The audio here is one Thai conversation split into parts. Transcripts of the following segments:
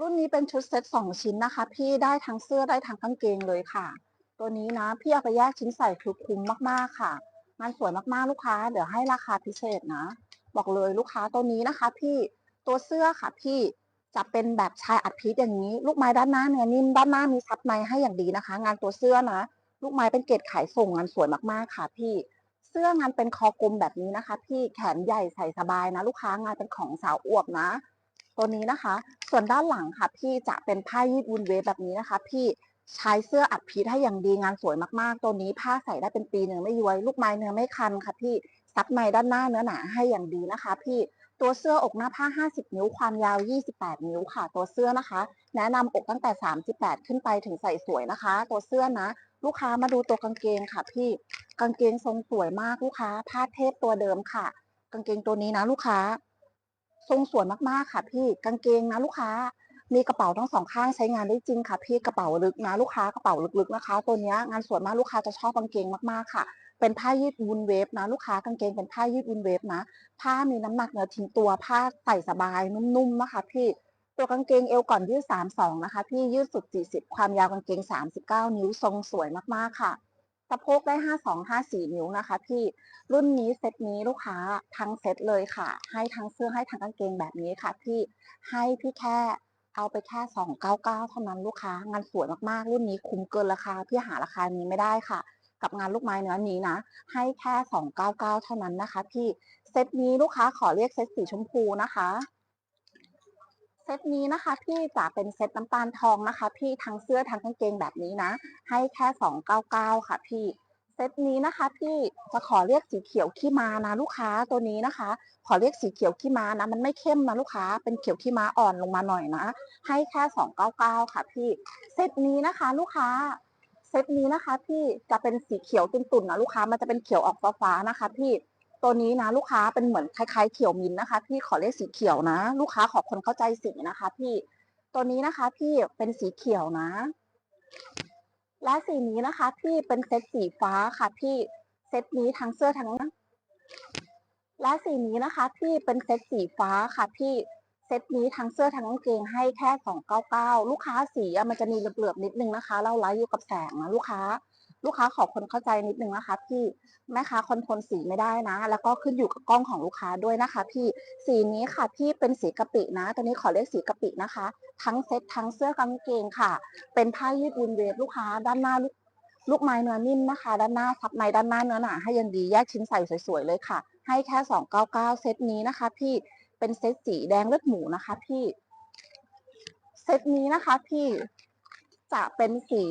รุ่นนี้เป็นชุดเซ็ตสองชิ้นนะคะ พี่ได้ทั้งเสื้อได้ทั้งกางเกงเลยค่ะ ตัวนี้นะพี่เอาไปแยกชิ้นใส่คือคุ้มมากๆค่ะงานสวยมากๆลูกค้า เดี๋ยวให้ราคาพิเศษนะ บอกเลยลูกค้าตัวนี้นะคะ พี่ตัวเสื้อค่ะ พี่จะเป็นแบบชายอัดพีทอย่างนี้ ลูกไม้ด้านหน้าเนื้อนิ่มด้านหน้ามีซับในให้อย่างดีนะคะ งานตัวเสื้อนะลูกไม้เป็นเกรดขายส่งงานสวยมากๆค่ะ พี่เสื้องานเป็นคอกลมแบบนี้นะคะ พี่แขนใหญ่ใส่สบายนะ ลูกค้างานเป็นของสาวอวบนะ ตัวนี้นะคะ ส่วนด้านหลังค่ะ พี่จะเป็นผ้ายืดวุนเวฟแบบนี้นะคะ พี่ใช้เสื้ออัดพีทให้อย่างดีงานสวยมากๆ ตัวนี้ผ้าใส่ได้เป็นปีหนึ่งไม่ย้วย ลูกไม้เนื้อไม่คันค่ะ พี่ซับในด้านหน้าเนื้อหนาให้อย่างดีนะคะ พี่ตัวเสื้ออกหน้าผ้า 50 นิ้ว ความยาว 28 นิ้วค่ะ ตัวเสื้อนะคะ แนะนำอกตั้งแต่ 38 ขึ้นไปถึงใส่สวยนะคะ ตัวเสื้อนะ ลูกค้ามาดูตัวกางเกงค่ะ พี่ กางเกงทรงสวยมากลูกค้า ผ้าเทพตัวเดิมค่ะ กางเกงตัวนี้นะลูกค้า ทรงสวยมากๆค่ะพี่กางเกงนะลูกค้า มีกระเป๋าทั้งสองข้างใช้งานได้จริงค่ะ พี่กระเป๋าลึกนะลูกค้ากระเป๋าลึกๆนะคะ ตัวนี้งานสวยมากลูกค้าจะชอบกางเกงมากๆค่ะ เป็นผ้ายืดวุนเวฟนะลูกค้ากางเกงเป็นผ้ายืดวุนเวฟนะผ้ามีน้ำหนักเนื้อทิ้งตัวผ้าใส่สบายนุ่มๆนะคะ พี่ตัวกางเกงเอวก่อนยืด 32 นะคะ พี่ยืดสุด 40 ความยาวกางเกง 39 นิ้วทรงสวยมาก ๆ ค่ะ สะโพกได้52 54นิ้วนะคะ พี่รุ่นนี้เซตนี้ลูกค้าทั้งเซตเลยค่ะ ให้ทั้งเสื้อให้ทั้งกางเกงแบบนี้ค่ะพี่ให้พี่แค่เอาไปแค่299เท่านั้นลูกค้างานสวยมากๆ รุ่นนี้คุ้มเกินราคาพี่หาราคานี้ไม่ได้ค่ะ กับงานลูกไม้เนื้อนี้นะ ให้แค่299เท่านั้นนะคะ พี่เซตนี้ลูกค้าขอเรียกเซตสีชมพูนะคะ เซตนี้นะคะพี่จะเป็นเซตน้ำตาลทองนะคะ พี่ทั้งเสื้อทั้งกางเกงแบบนี้นะ ให้แค่299ค่ะ พี่เซตนี้นะคะพี่จะขอเรียกสีเขียวขี้ม้านะลูกค้าตัวนี้นะคะ ขอเรียกสีเขียวขี้ม้านะ มันไม่เข้มนะลูกค้า เป็นเขียวขี้ม้าอ่อนลงมาหน่อยนะ ให้แค่299ค่ะ พี่เซตนี้นะคะ ลูกค้าเซตนี้นะคะ พี่จะเป็นสีเขียวตุ่นๆนะลูกค้ามันจะเป็นเขียวออกฟ้าๆนะคะ พี่ ตัวนี้นะลูกค้าเป็นเหมือนคล้ายๆเขียวมินนะคะ พี่ขอเรียกสีเขียวนะ ลูกค้าขอคนเข้าใจสีนะคะ พี่ตัวนี้นะคะ พี่เป็นสีเขียวนะ และสีนี้นะคะ พี่เป็นเซตสีฟ้าค่ะ พี่เซตนี้ทั้งเสื้อทั้งและสีนี้นะคะ พี่เป็นเซตสีฟ้าค่ะ พี่เซตนี้ทั้งเสื้อทั้งกางเกงให้แค่ 299 ลูกค้าสีมันจะมีเหลือบๆนิดนึงนะคะ เราไลฟ์อยู่กับแสงนะลูกค้า ลูกค้าขอคนเข้าใจนิดนึงนะคะพี่แม่ค้าคอนโทรลสีไม่ได้นะ แล้วก็ขึ้นอยู่กับกล้องของลูกค้าด้วยนะคะ พี่สีนี้ค่ะพี่เป็นสีกะปินะ ตัวนี้ขอเรียกสีกะปินะคะ ทั้งเซ็ตทั้งเสื้อกางเกงค่ะ เป็นผ้ายืดวุนเวฟลูกค้าด้านหน้าลูกลูกไม้เนื้อนิ่มนะคะ ด้านหน้าซับในด้านหน้าเนื้อหนาให้ยังดีแยกชิ้นใส่สวยๆเลยค่ะ ให้แค่ 299 เซตนี้นะคะ พี่เป็นเซตสีแดงเลือดหมูนะคะ พี่เซตนี้นะคะ พี่จะเป็นสี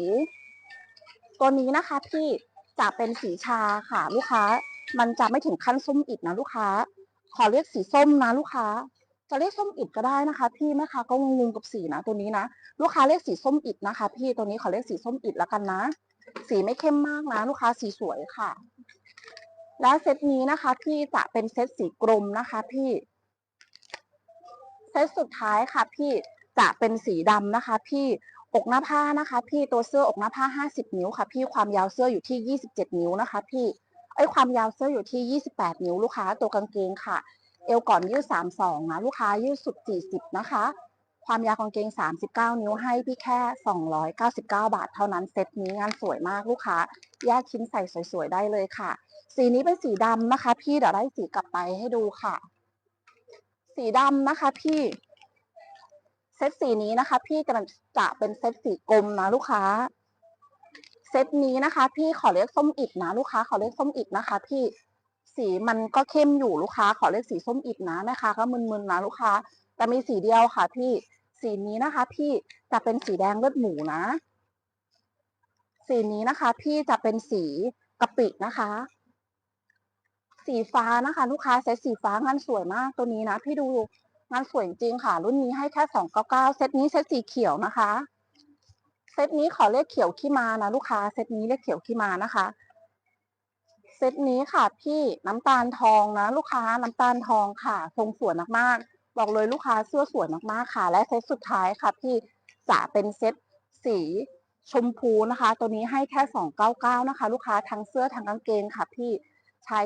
ตัวนี้นะคะพี่จะเป็นสีชาค่ะ ลูกค้า มันจะไม่ถึงขั้นส้มอิดนะลูกค้า ขอเรียกสีส้มนะลูกค้า จะเรียกส้มอิดก็ได้นะคะ พี่แม่ค้าก็งงกับสีนะตัวนี้นะลูกค้าเรียกสีส้มอิดนะคะ พี่ตัวนี้ขอเรียกสีส้มอิดแล้วกันนะ สีไม่เข้มมากนะลูกค้าสีสวยค่ะ และเซตนี้นะคะพี่จะเป็นเซตสีกรมนะคะ พี่เซตสุดท้ายค่ะพี่ จะเป็นสีดำนะคะ พี่อกหน้าผ้านะคะ พี่ตัวเสื้ออกหน้าผ้า50นิ้วค่ะ พี่ความยาวเสื้ออยู่ที่27นิ้วนะคะ พี่ไอ้ความยาวเสื้ออยู่ที่28นิ้วลูกค้า ตัวกางเกงค่ะ เอวก่อนยืด32นะลูกค้ายืดสุด40นะคะ ความยาวกางเกง39นิ้วให้พี่แค่299บเก้าบาท เท่านั้นเซตนี้งานสวยมากลูกค้าแยกชิ้นใส่สวยๆได้เลยค่ะ สีนี้เป็นสีดำนะคะ พี่เดี๋ยวได้สีกลับไปให้ดูค่ะ สีดำนะคะ พี่ เซตสีนี้นะคะ พี่จะจะเป็นเซตสีกลมนะลูกค้า เซตนี้นะคะ พี่ขอเรียกส้มอิดนะลูกค้า ขอเรียกส้มอิดนะคะ พี่สีมันก็เข้มอยู่ลูกค้า ขอเรียกสีส้มอิดนะแม่ค้าก็มึนๆนะลูกค้า แต่มีสีเดียวค่ะ พี่สีนี้นะคะ พี่จะเป็นสีแดงเลือดหมูนะ สีนี้นะคะ พี่จะเป็นสีกะปินะคะ สีฟ้านะคะ ลูกค้าเซตสีฟ้างานสวยมากตัวนี้นะ พี่ดู งานสวยจริงค่ะ รุ่นนี้ให้แค่สองเก้าเก้าเซตนี้เซตสีเขียวนะคะ เซตนี้ขอเลขเขียวขี้มานะลูกค้า เซตนี้เลขเขียวขี้มานะคะ เซตนี้ค่ะ พี่น้ำตาลทองนะ ลูกค้าน้ำตาลทองค่ะ ทรงสวยมากๆ บอกเลยลูกค้าเสื้อสวยมากๆค่ะ และเซตสุดท้ายค่ะ พี่จะเป็นเซตสีชมพูนะคะ ตัวนี้ให้แค่สองเก้าเก้านะคะ ลูกค้าทั้งเสื้อทั้งกางเกงค่ะ พี่ใช้